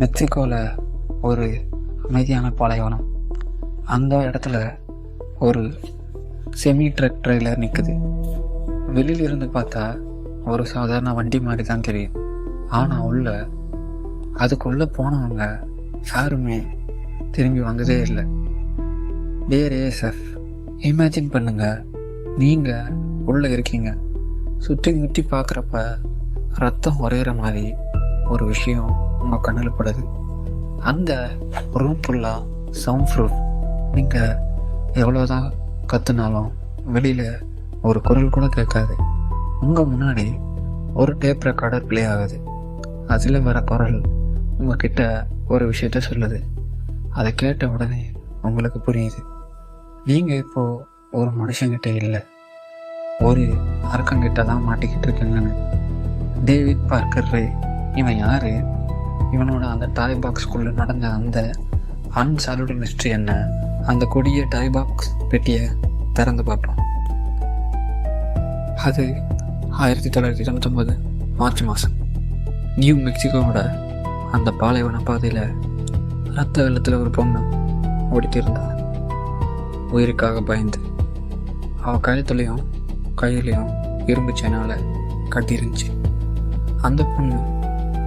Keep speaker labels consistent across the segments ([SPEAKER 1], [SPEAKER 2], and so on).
[SPEAKER 1] மெக்சிகோவில் ஒரு அமைதியான பாலைவனம். அந்த இடத்துல ஒரு செமி ட்ரக் ட்ரெய்லர் நிற்குது வெளியில் இருந்து பார்த்தா ஒரு சாதாரண வண்டி மாதிரி தான் தெரியும். ஆனால் உள்ள அதுக்குள்ளே போனவங்க யாருமே திரும்பி வந்ததே இல்லை. வேறு ஏஎஸ்எஃப் இமேஜின் பண்ணுங்கள் நீங்கள் உள்ளே இருக்கீங்க. சுற்றி முற்றி பார்க்குறப்ப ரத்தம் உரையிற மாதிரி ஒரு விஷயம் உங்கள் கண்ணில் படுது. அந்த ரூம் ஃபுல்லாக சவுண்ட் ப்ரூஃப் நீங்கள் எவ்வளோதான் கற்றுனாலும் வெளியில் ஒரு குரல் கூட கேட்காது. உங்கள் முன்னாடி ஒரு டேப் ரெக்கார்டர் ப்ளே ஆகுது. அதில் வர குரல் உங்ககிட்ட ஒரு விஷயத்த சொல்லுது. அதை கேட்ட உடனே உங்களுக்கு புரியுது. நீங்கள் இப்போது ஒரு மனுஷங்கிட்ட இல்லை. ஒரு அரக்கங்கிட்ட தான் மாட்டிக்கிட்டு இருக்கீங்கன்னு. டேவிட் பார்க்கர் இவன் யார்? இவனோட அந்த டாய் பாக்ஸ்குள்ளே நடந்த அந்த அன்சால்வ்டு மிஸ்ட்ரி என்ன? அந்த கொடிய டாய் பாக்ஸ் பெட்டியை திறந்து பார்ப்போம். அது ஆயிரத்தி தொள்ளாயிரத்தி தொண்ணூத்தொம்பது மார்ச் மாதம். நியூ மெக்சிகோவோட அந்த பாலைவன பாதையில் ரத்த வெள்ளத்தில் ஒரு பொண்ணு ஓடிட்டு உயிருக்காக பயந்து அவள் கழுத்துலையும் கையிலையும் இரும்பு செயினால் கட்டியிருந்துச்சு. அந்த பொண்ணு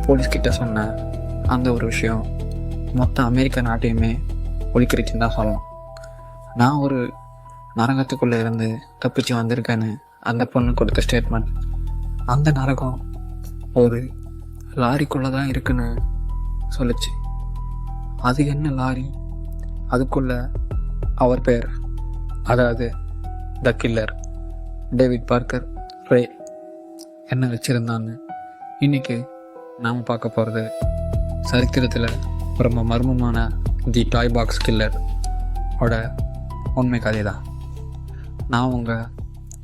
[SPEAKER 1] போலீஸ்கிட்ட சொன்ன அந்த ஒரு விஷயம் மொத்த அமெரிக்க நாட்டையுமே ஒழிக்கிறதுன்னு தான் சொல்லணும் நான் ஒரு நரகத்துக்குள்ளே இருந்து தப்பிச்சு வந்திருக்கேன்னு அந்த பொண்ணு கொடுத்த ஸ்டேட்மெண்ட் அந்த நரகம் ஒரு லாரிக்குள்ளே தான் இருக்குன்னு சொல்லிச்சு. அது என்ன லாரி? அதுக்குள்ள அவர் பேர் அதாவது the killer David Parker Ray என்ன வச்சுருந்தான்னு இன்றைக்கி நாம் பார்க்க போகிறது சரித்திரத்தில் ரொம்ப மர்மமான தி டாய் பாக்ஸ் கில்லர் ஓட உண்மை கதை தான் நான் உங்கள்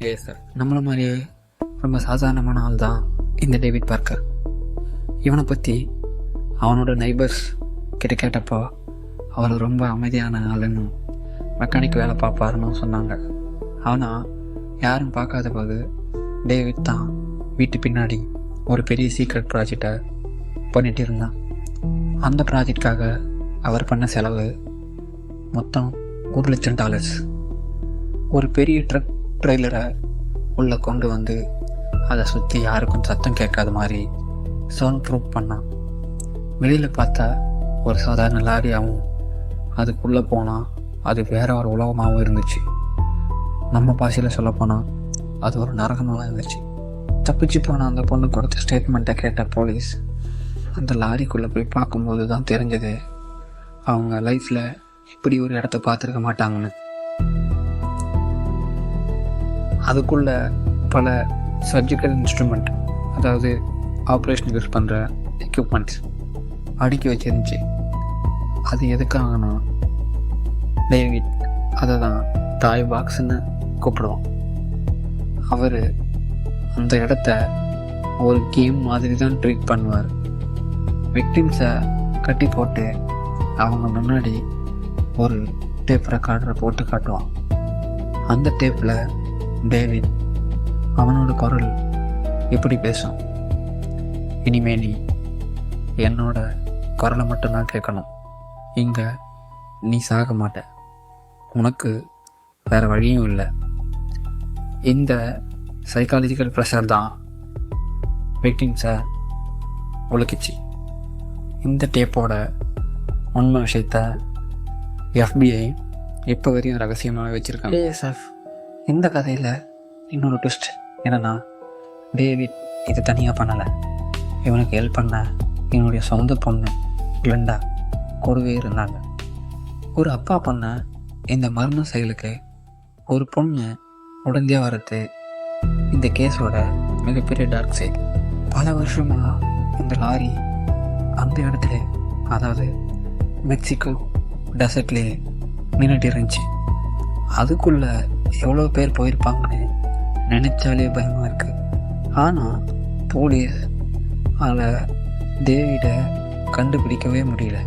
[SPEAKER 1] ஏ சார் நம்மளை மாதிரியே ரொம்ப சாதாரணமான ஆள் தான் இந்த டேவிட் பார்க்கர். இவனை பற்றி அவனோட நைபர்ஸ் கிட்ட கேட்டப்போ அவர் ரொம்ப அமைதியான ஆளுன்னு மெக்கானிக் வேலை பார்ப்பாருன்னு சொன்னாங்க. ஆனால் யாரும் பார்க்காத போது டேவிட் தான் வீட்டு பின்னாடி ஒரு பெரிய சீக்ரெட் ப்ராஜெக்டை பண்ணிகிட்டு இருந்தான். அந்த ப்ராஜெக்ட்காக அவர் பண்ண செலவு மொத்தம் ஒரு லட்சம் டாலர்ஸ். ஒரு பெரிய ட்ரக் ட்ரெய்லரை உள்ளே கொண்டு வந்து அதை சுற்றி யாருக்கும் சத்தம் கேட்காத மாதிரி சவுண்ட் ப்ரூஃப் பண்ணான் வெளியில் பார்த்தா ஒரு சாதாரண லாரியாகவும் அதுக்குள்ளே போனால் அது வேற ஒரு உலகமாகவும் இருந்துச்சு. நம்ம பாசையில் சொல்லப்போனால் அது ஒரு நரகமாக இருந்துச்சு. தப்பிச்சு போன அந்த பொண்ணு கொடுத்த ஸ்டேட்மெண்ட்டை கேட்ட போலீஸ் அந்த லாரிக்குள்ளே போய் பார்க்கும்போது தான் தெரிஞ்சது. அவங்க லைஃப்பில் இப்படி ஒரு இடத்த பார்த்துருக்க மாட்டாங்கன்னு. அதுக்குள்ள பல சர்ஜிக்கல் இன்ஸ்ட்ருமெண்ட் அதாவது ஆப்ரேஷன் யூஸ் பண்ணுற எக்யூப்மெண்ட்ஸ் அடுக்கி வச்சிருந்துச்சு. அது எதுக்காகனா டேவிட் அதை தான் டாய் பாக்ஸுன்னு கூப்பிடுவோம். அவர் அந்த இடத்த ஒரு கேம் மாதிரி தான் ட்ரீட் பண்ணுவார். விக்டிம்ஸை கட்டி போட்டு அவங்க முன்னாடி ஒரு டேப் ரெக்கார்டரை போட்டு காட்டுவான். அந்த டேப்பில் டேவிட் அவனோட குரல் இப்படி பேசும். இனிமே நீ என்னோட குரலை மட்டும்தான் கேட்கணும். இங்கே நீ சாக மாட்ட. உனக்கு வேறு வழியும் இல்லை. இந்த சைக்காலஜிக்கல் ப்ரெஷர் தான் விக்டிம்ஸை ஒழுக்கிச்சு. இந்த டேப்போட உண்மை விஷயத்த எஃபிஐ இப்போ வரையும் ரகசியமாக வச்சுருக்காங்க. ஏஎஸ்எஃப் இந்த கதையில் இன்னொரு ட்விஸ்ட் என்னன்னா டேவிட் இது தனியாக பண்ணலை. இவனுக்கு ஹெல்ப் பண்ண இவனுடைய சொந்த பொண்ணு கிளண்டா கூடவே இருந்தாங்க. ஒரு அப்பா பண்ண இந்த மர்ம செயலுக்கு ஒரு பொண்ணு உடந்தையாக வர்றது இந்த கேஸோட மிகப்பெரிய டார்க் சைட் பல வருஷமாக இந்த லாரி அந்த இடத்துல அதாவது மெக்சிகோ டெசர்ட்லேயே நின்றுட்டு இருந்துச்சு அதுக்குள்ளே எவ்வளோ பேர் போயிருப்பாங்கன்னு நினச்சாலே பயமாக இருக்குது ஆனால் போலீஸ் அதில் தேவியிட கண்டுபிடிக்கவே முடியல.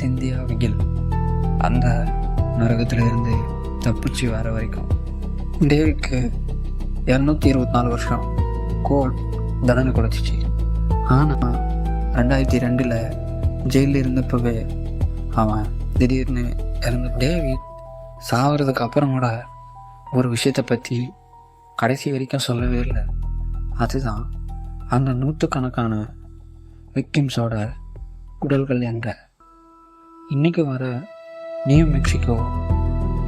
[SPEAKER 1] சிந்தியா விகில் அந்த நரகத்திலிருந்து தப்பிச்சு வர வரைக்கும். தேவிக்கு இரநூத்தி இருபத்தி நாலு வருஷம் கோல் தண்டனை கொடுத்துச்சு. ஆனால் ரெண்டாயிரத்தி ரெண்டில் ஜெயிலில் இருந்தப்பவே அவன் திடீர்னு இறந்து டேவிட் சாவறதுக்கு அப்புறம் கூட ஒரு விஷயத்தை பற்றி கடைசி வரைக்கும் சொல்லவே இல்லை. அதுதான் அந்த நூற்றுக்கணக்கான விக்டிம்ஸோட உடல்கள் எங்க இன்னைக்கு வர நியூ மெக்சிகோ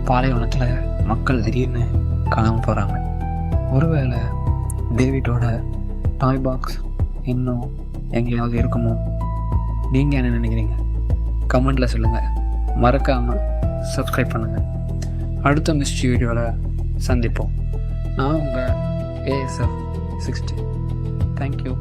[SPEAKER 1] பாலைவனத்தில் மக்கள் திடீர்னு காணாமல் போகிறாங்க ஒருவேளை டேவிடோட டாய் பாக்ஸ் இன்னும் எங்கேயாவது இருக்குமோ? நீங்கள் என்ன நினைக்கிறீங்க? கமெண்டில் சொல்லுங்கள் மறக்காமல் சப்ஸ்கிரைப் பண்ணுங்கள் அடுத்த மிஸ்ட்ரி வீடியோவில் சந்திப்போம். நான் உங்கள் ஏஎஸ்எஃப் சிக்ஸ்டி தேங்க்யூ